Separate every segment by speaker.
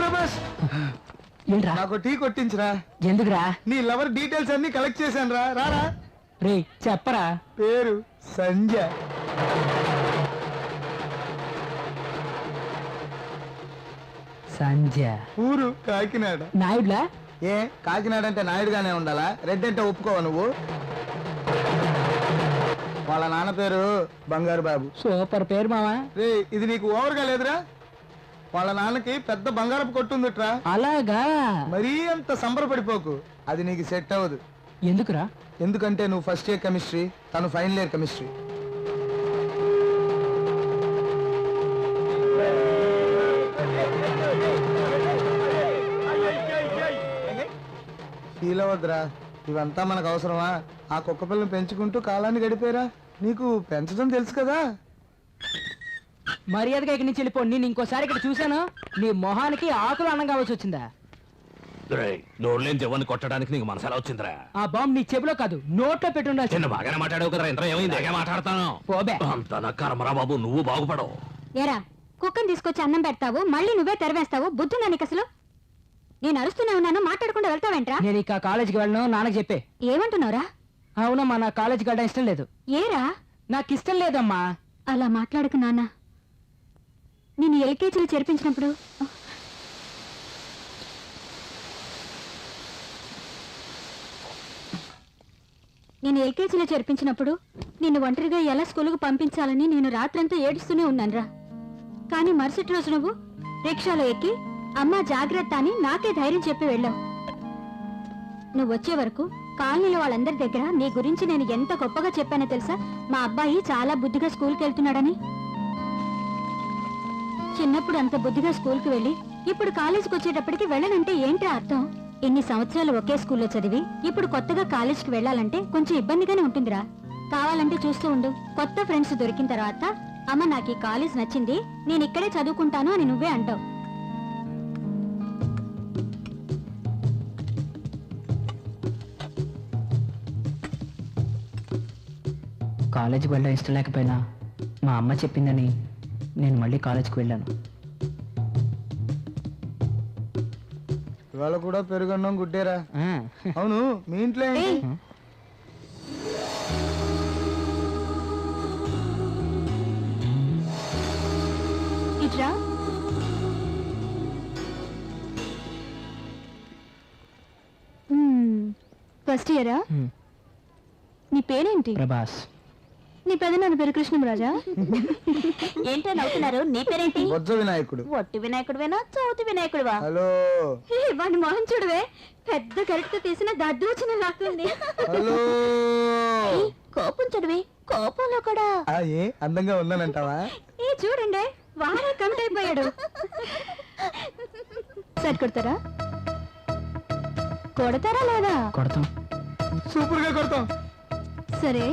Speaker 1: ప్రభాస్!
Speaker 2: ఏంట్రా?
Speaker 1: నాకు టీ కొట్టించరా.
Speaker 2: ఎందుకురా?
Speaker 1: నీ లవర్ డీటెయిల్స్ అన్ని కలెక్ట్ చేశాను రా రారా?
Speaker 2: రే చెప్పరా?
Speaker 1: పేరు సంజ
Speaker 2: సంజయ్
Speaker 1: ఊరు కాకినాడ.
Speaker 2: నాయుడులా?
Speaker 1: ఏ కాకినాడ అంటే నాయుడుగానే ఉండాలా? రెడ్ అంటే ఒప్పుకోవా నువ్వు? వాళ్ళ నాన్న పేరు బంగారు బాబు
Speaker 2: సూపర్ పేరు మావా.
Speaker 1: రే ఇది నీకు ఓవర్గా లేదురా? వాళ్ళ నాన్నకి పెద్ద బంగారపు కొట్టుందిట్రా
Speaker 2: అలాగా?
Speaker 1: మరీ అంత సంబరపడిపోకు. అది నీకు సెట్ అవ్వదు.
Speaker 2: ఎందుకురా?
Speaker 1: ఎందుకంటే నువ్వు ఫస్ట్ ఇయర్ కెమిస్ట్రీ తను ఫైనల్ ఇయర్ కెమిస్ట్రీ. ఫీల్ అవ్వద్దురా. ఇవంతా మనకు అవసరమా? ఆ కుక్క పిల్లని పెంచుకుంటూ కాలాన్ని గడిపేరా. నీకు పెంచడం తెలుసు కదా?
Speaker 2: మర్యాదగా ఇక్కడి నుంచి వెళ్ళిపో. నేను ఇంకోసారి ఇక్కడ చూశాను. నీ మొహానికి ఆకులు అన్నం కావాల్సి వచ్చిందా?
Speaker 3: జవాన్ని కొట్టడానికి నీకు వచ్చిందిరా?
Speaker 2: ఆ బాంబు నీ చెవిలో కాదు నోట్లో
Speaker 3: చిన్న బాగానే మాట్లాడావు కదా ఇంత ఏమైంది? ఏగా మాట్లాడతాను.
Speaker 2: పోబే
Speaker 3: అంత నా కర్మరా బాబు నువ్వు బాగుపడవు.
Speaker 4: ఏరా కుక్కని తీసుకొచ్చి అన్నం పెడతావు మళ్ళీ నువ్వే తెరవేస్తావు బుద్ధుందా నీకు అసలు? నేను అరుస్తూనే ఉన్నాను మాట్లాడకుండా వెళ్తావేంట్రా?
Speaker 2: నేను ఇక కాలేజీకి వెళ్ళను నాన్నకి చెప్పే.
Speaker 4: ఏమంటున్నావురా?
Speaker 2: అవునమ్మా నా కాలేజీకి వెళ్ళడం ఇష్టం లేదు.
Speaker 4: ఏరా?
Speaker 2: నాకు ఇష్టం లేదమ్మా.
Speaker 4: అలా మాట్లాడకు నాన్న. నేను ఎల్కేజీలో చేర్పించినప్పుడు? నేను ఎల్కేజీలో చేర్పించినప్పుడు నిన్ను ఒంటరిగా ఎలా స్కూలుకు పంపించాలని నేను రాత్రంతా ఏడుస్తూనే ఉన్నానురా. కానీ మరుసటి రోజు నువ్వు రిక్షాలో ఎక్కి అమ్మా జాగ్రత్త అని నాకే ధైర్యం చెప్పి వెళ్ళావు. నువ్వు వచ్చే వరకు కాలనీలో వాళ్ళందరి దగ్గర నీ గురించి నేను ఎంత గొప్పగా చెప్పానో తెలుసా? మా అబ్బాయి చాలా బుద్ధిగా స్కూల్కి వెళ్తున్నాడని చిన్నప్పుడు అంత బుద్ధిగా స్కూల్కి వెళ్ళి ఇప్పుడు కాలేజీకి వచ్చేటప్పటికి వెళ్ళనంటే ఏంటి అర్థం? ఇన్ని సంవత్సరాలు ఒకే స్కూల్లో చదివి ఇప్పుడు కొత్తగా కాలేజీకి వెళ్ళాలంటే కొంచెం ఇబ్బందిగానే ఉంటుందిరా. కావాలంటే చూస్తూ ఉండు. కొత్త ఫ్రెండ్స్ దొరికిన తర్వాత అమ్మ నాకు ఈ కాలేజ్ నచ్చింది నేను ఇక్కడే చదువుకుంటాను అని నువ్వే అంటావు.
Speaker 2: కాలేజీకి వెళ్ళడం ఇష్టం లేకపోయినా మా అమ్మ చెప్పిందని నేను మళ్ళీ కాలేజీకి వెళ్ళాను.
Speaker 1: ఇవాళ కూడా పెరుగన్నం గుడ్డేరా. అవును మీ ఇంట్లో ఏంటి?
Speaker 4: ఏయ్! ఇట్రా. ఫస్ట్ ఇయరా. నీ పేరేంటి?
Speaker 2: ప్రభాస్.
Speaker 4: నీ పెదనాన్న పేరు కృష్ణరాజా ఏంటో నవ్వుతున్నారు? నీ పేరేంటి?
Speaker 1: బొజ్జ వినాయకుడు.
Speaker 4: ఒట్టి వినాయకుడువేనా? చౌతి వినాయకుడువా?
Speaker 1: హలో.
Speaker 4: వాడి మొహం చూడవే. పెద్ద గరిటతో తీసిన దద్దోచన లాక్కుంది
Speaker 1: హలో.
Speaker 4: కోపం చూడవే. కోపంలో కూడా.
Speaker 1: ఆ, ఏ అందంగా ఉన్నానంటావా
Speaker 4: ఏ చూడండి. వాడే కమిట్ అయిపోయాడు సరి కొడతారా? కొడతారా లేదా?
Speaker 2: కొడతాం.
Speaker 1: సూపర్గా కొడతాం.
Speaker 4: సరే.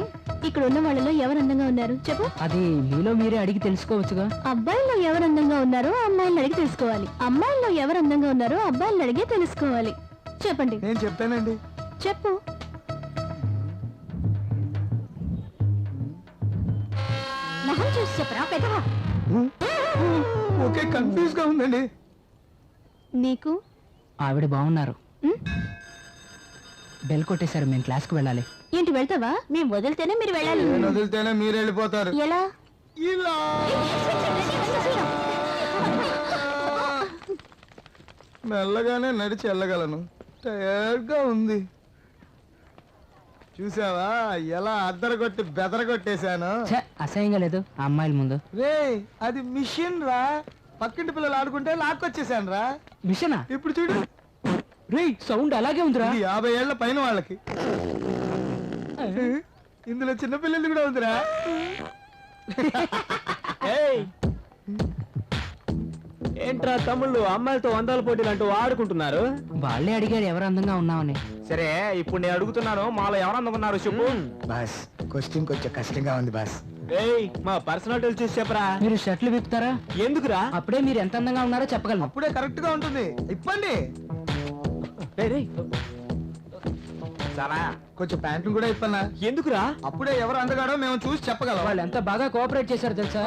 Speaker 4: ఇక్కడ ఉన్న వాళ్ళలో ఎవరు అందంగా ఉన్నారు? చెప్పు.
Speaker 2: అది మీలో మీరే అడిగి తెలుసుకోవచ్చుగా.
Speaker 4: అబ్బాయిల్లో ఎవరు అందంగా ఉన్నారో అమ్మాయిలను అడిగి తెలుసుకోవాలి. అమ్మాయిల్లో ఎవరు అందంగా ఉన్నారో అబ్బాయిలను అడిగి తెలుసుకోవాలి. చెప్పండి.
Speaker 1: నేను చెప్తానండి.
Speaker 4: చెప్పు. మొహం చూసి చెప్పరా పెదవా
Speaker 1: ఓకే కన్ఫ్యూజ్గా ఉందండి.
Speaker 4: నీకు?
Speaker 2: ఆవిడ బాగున్నారు. బెల్ కొట్టేశారు మేము క్లాస్కి వెళ్ళాలి.
Speaker 4: ఏంటి వెళ్తావా? మేము వదిలితేనే మీరు వెళ్ళాలి.
Speaker 1: నేను వదిలితేనే మీరు వెళ్ళిపోతారు.
Speaker 4: ఎలా?
Speaker 1: ఇలా. మెల్లగానే నడిచి వెళ్ళగలను. టైర్డ్గా ఉంది. చూసావా? ఎలా అద్దరగొట్టి బెదరగొట్టేశాను.
Speaker 2: ఛే, అసహ్యంగా లేదు. ఆ అమ్మాయిల ముందు.
Speaker 1: రే అది మిషన్ రా. పక్కింటి పిల్లలు ఆడుకుంటే లాక్కొచ్చేసాను రా.
Speaker 2: మిషనా?
Speaker 1: ఇప్పుడు చూడు.
Speaker 2: రే సౌండ్ అలాగే ఉందిరా.
Speaker 1: ఇది యాభై ఏళ్ళ పైన వాళ్ళకి. ఇందులో చిన్న పిల్లలు కూడా ఉందిరా.
Speaker 5: ఏంట్రా తమ్ముళ్ళు అమ్మాయిలతో వందల పోటీలు అంటూ ఆడుకుంటున్నారు?
Speaker 2: వాళ్ళే అడిగారు ఎవరు అందంగా ఉన్నామని
Speaker 5: సరే ఇప్పుడు నేను అడుగుతున్నాను మాలో ఎవరు ఉన్నారు చెప్పు.
Speaker 1: బాస్ క్వశ్చన్ కొంచెం కష్టంగా ఉంది బాస్.
Speaker 5: ఏయ్ మా పర్సనాలిటీలు చూసి చెప్పరా.
Speaker 2: మీరు షర్ట్లు విప్పుతారా?
Speaker 5: ఎందుకురా?
Speaker 2: అప్పుడే మీరు ఎంత అందంగా ఉన్నారో చెప్పగలను.
Speaker 1: అప్పుడే కరెక్ట్గా ఉంటుంది. ఇప్పండి.
Speaker 5: చాలా.
Speaker 1: కొంచెం ప్యాంట్లు కూడా ఇప్పన్నా.
Speaker 5: ఎందుకురా?
Speaker 1: అప్పుడే ఎవరు అందగాడో మేము చూసి చెప్పగలం.
Speaker 2: వాళ్ళు ఎంత బాగా కోఆపరేట్ చేశారు తెలుసా?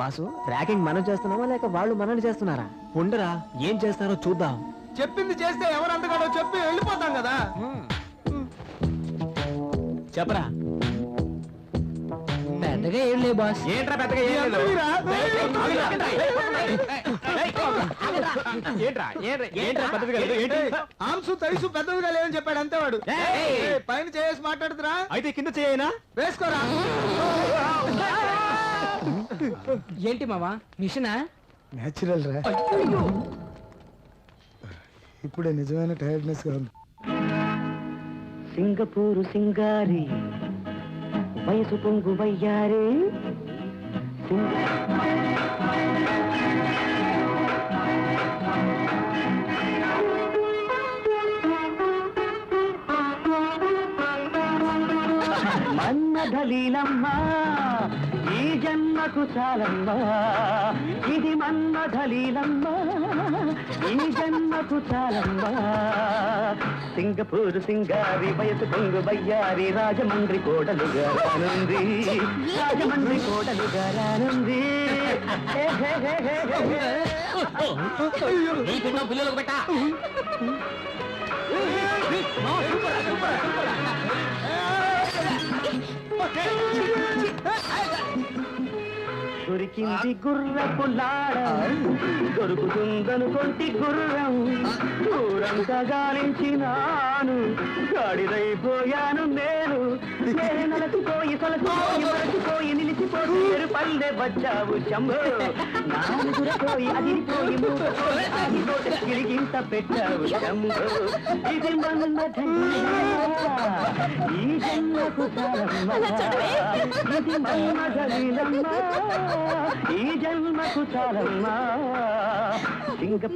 Speaker 5: బాసు ర్యాకింగ్ మనం చేస్తున్నామా లేక వాళ్ళు మనల్ని చేస్తున్నారా? ఉండరా ఏం చేస్తారో చూద్దాం.
Speaker 1: చెప్పింది చేస్తే ఎవరు అందగాడో చెప్పి వెళ్ళిపోతాం కదా.
Speaker 5: చెప్పరా?
Speaker 2: పెద్దగా ఏం లేవు బాస్.
Speaker 5: ఏంట్రా పెద్దగా
Speaker 1: మీ అందరివిరా?
Speaker 5: ఏంట్రా? ఏంట్రా? ఏంట్రా? పెద్దగా లేదు? ఏంటి?
Speaker 1: ఆంసు తైసు పెద్దవిగా లేదని చెప్పాడు అంతే వాడు.
Speaker 5: ఏయ్!
Speaker 1: ఏయ్, పైన చేసి మాట్లాడుతురా?
Speaker 5: అయితే కింద చేయనా?
Speaker 1: వేసుకోరా.
Speaker 2: ఏంటి మావా? మిషనా?
Speaker 1: నేచురల్ రా. ఇప్పుడే నిజమైన టైర్డ్నెస్గా ఉంది.
Speaker 6: సింగపూరు సింగారి వయసు పొంగు వయ్యారే. మన్మధలీలమ్మా ఈ జన్మకు చాలమ్మా ఇది మన్మధలీలమ్మా ఈ జన్మకు చాలమ్మా సింగపూరు సింగారి వయసు పొంగు బయ్యారి రాజమండ్రి కోడలుగా రానుంది రాజమండ్రి కోడలుగా రానుంది హే, హే, దొరికింది గుర్రపు లాడ దొరుకుతుందనుకొంటి గుర్రం. ఊరంతా గాలించినాను. గాడిదైపోయాను నేను. నేనలకు పోయి సొలసిపోయి మరచిపోయి నిలిచిపోయి పల్లె వచ్చావు శంభో. నాలుగురపోయి అదిరిపోయి గిలిగింత పెట్టావు శంభో. ఇది ఈ జన్మకు ఇది ఈ జన్మకు చాలమ్మా సింగ